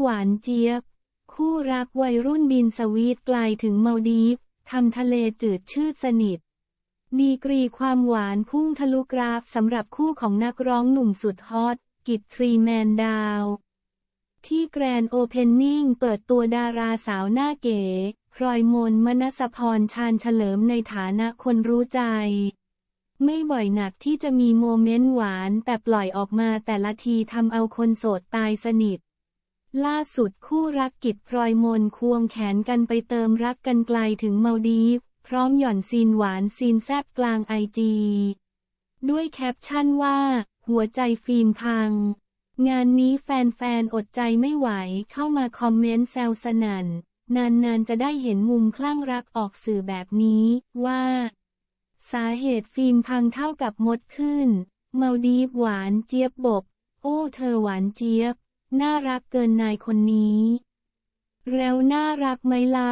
หวานเจี๊ยบ คู่รักวัยรุ่นบินสวีทไกลถึงเมาดีฟทำทะเลจืดชืดสนิทดีกรีความหวานพุ่งทะลุกราฟสำหรับคู่ของนักร้องหนุ่มสุดฮอต กิตทรีแมนดาว ที่แกรนด์โอเพนนิ่งเปิดตัวดาราสาวหน้าเก๋พลอยมนมนสพรชาญเฉลิมในฐานะคนรู้ใจ ไม่บ่อยหนักที่จะมีโมเมนต์หวานแต่ปล่อยออกมาแต่ละทีทำเอาคนโสดตายสนิท ล่าสุดคู่รักกิจพลอยมนควงแขนกันไปเติมรักกันไกลถึงเมาดีฟพร้อมหย่อนซีนหวานซีนแซบกลางไอจีด้วยแคปชั่นว่า หัวใจฟิล์มพัง งานนี้แฟนๆ อดใจไม่ไหวเข้ามาคอมเมนต์แซวสนัน่น นานๆ จะได้เห็นมุมคลั่งรักออกสื่อแบบนี้ว่า สาเหตุฟิล์มพังเท่ากับมดขึ้น เมาดีฟหวานเจี๊ยบบกโอ้เธอหวานเจี๊ยบ น่ารักเกินนายคนนี้ แล้วน่ารักไหมละ